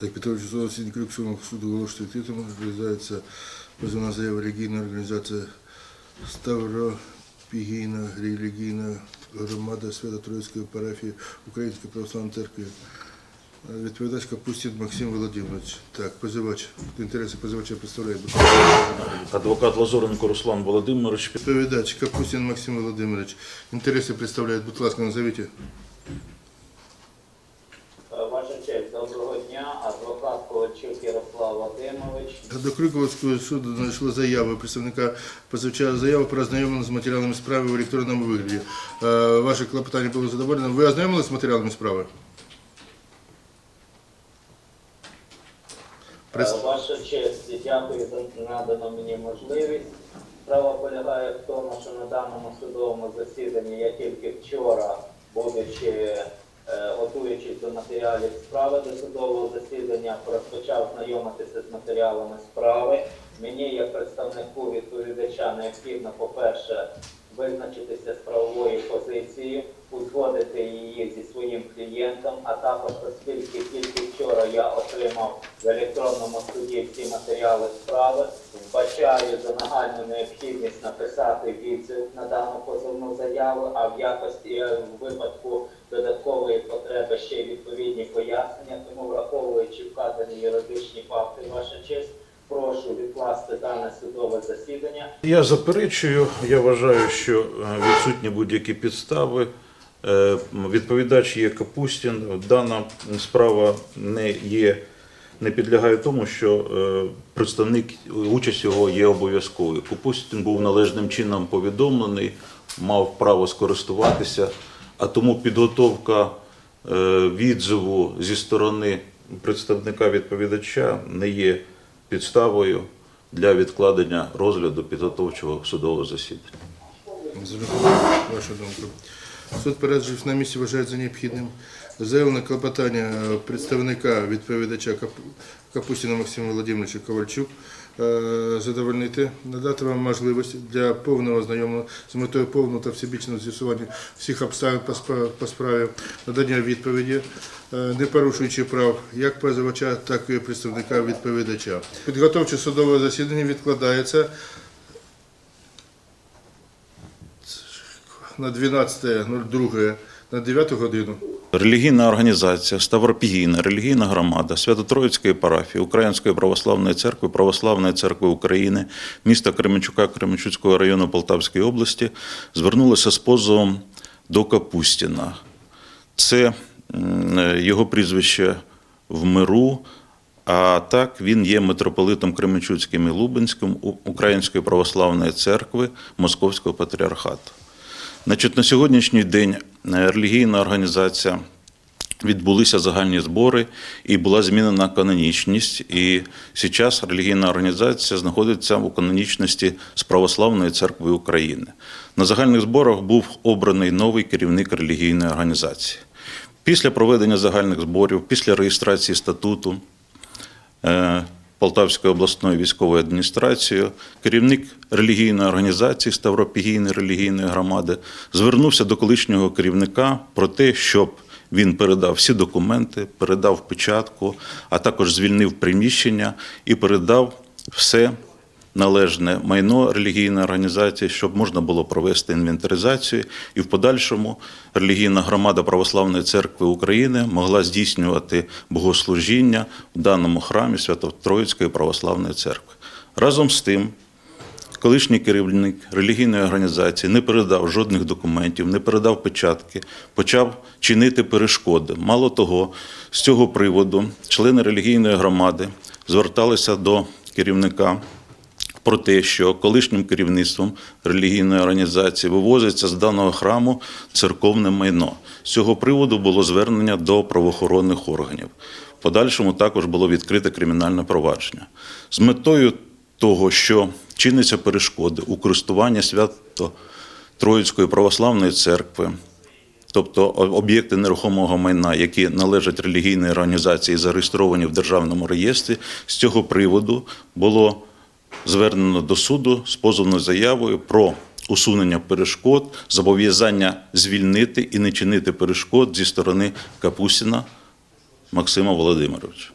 Так, Петрович Солосінь Крюксового суду оголошує титулом розглядається позовна заява релігійна організація Ставропігійна релігійна громада Свято-Троїцької парафії Української православної церкви. Е, Відповідач Капустін Максим Володимирович. Так, позивач. Інтереси позивача представляє. Адвокат Лазоренко Руслан Володимирович. Відповідач Капустін Максим Володимирович. Інтереси представляють, будь ласка, назовіть. Доброго дня. Адвокат Ковальчук Ярослав Вадимович. До Криковського суду знайшла заяву представника позивача заяву про ознайомлення з матеріалами справи в електронному вигляді. Е, Ваше клопотання було задоволено. Ви ознайомилися з матеріалами справи? Е, Ваша честь, дякую за надану мені можливість. Справа полягає в тому, що на даному судовому засіданні я тільки вчора, будучи е, готуючись до матеріалів справи до судового засідання, розпочав знайомитися з матеріалами справи. Мені, як представнику відповідача, необхідно, по-перше, визначитися з правовою позицією, узгодити її зі своїм клієнтом, а також, оскільки тільки вчора я отримав в електронному суді всі матеріали справи, вбачаю за нагальну необхідність написати відзив на дану позовну заяву, а в якості е, в випадку додаткової потреби ще й відповідні пояснення. Тому, враховуючи вказані юридичні факти, ваша честь, прошу відкласти дане судове засідання. Я заперечую, я вважаю, що е, відсутні будь-які підстави. Е, Відповідач є Капустін. Дана справа не є, не підлягає тому, що е, представник участь його є обов'язковою. Капустін був належним чином повідомлений, мав право скористуватися, а тому підготовка е, відзиву зі сторони представника відповідача не є підставою для відкладення розгляду підготовчого судового засідання. Вашу думку. Суд переджив на місці вважає за необхідним. Заявлене клопотання представника відповідача Капустіна Максима Володимировича Ковальчук е, задовольнити, надати вам можливість для повного знайомлення з метою повного та всебічного з'ясування всіх обставин по справі, надання відповіді, е, не порушуючи прав як позивача, так і представника відповідача. Підготовче судове засідання відкладається на 12.02 на 9 годину. Релігійна організація Ставропігійна релігійна громада Свято-Троїцької парафії Української православної церкви, Православної церкви України, міста Кременчука Кременчуцького району Полтавської області звернулася з позовом до Капустіна. Це його прізвище в миру. А так він є митрополитом Кременчуцьким і Лубенським Української православної церкви Московського патріархату. Значить, на сьогоднішній день е, релігійна організація відбулися загальні збори і була змінена канонічність. І зараз релігійна організація знаходиться у канонічності з Православної церкви України. На загальних зборах був обраний новий керівник релігійної організації. Після проведення загальних зборів, після реєстрації статуту. Полтавською обласною військовою адміністрацією, керівник релігійної організації Ставропігійної релігійної громади звернувся до колишнього керівника про те, щоб він передав всі документи, передав печатку, а також звільнив приміщення і передав все належне майно релігійної організації, щоб можна було провести інвентаризацію, і в подальшому релігійна громада Православної церкви України могла здійснювати богослужіння в даному храмі Свято-Троїцької православної церкви. Разом з тим, колишній керівник релігійної організації не передав жодних документів, не передав печатки, почав чинити перешкоди. Мало того, з цього приводу члени релігійної громади зверталися до керівника про те, що колишнім керівництвом релігійної організації вивозиться з даного храму церковне майно. З цього приводу було звернення до правоохоронних органів. В подальшому також було відкрите кримінальне провадження. З метою того, що чиниться перешкоди у користуванні свято Троїцької православної церкви, тобто об'єкти нерухомого майна, які належать релігійній організації, зареєстровані в державному реєстрі, з цього приводу було звернено до суду з позовною заявою про усунення перешкод, зобов'язання звільнити і не чинити перешкод зі сторони Капусіна Максима Володимировича.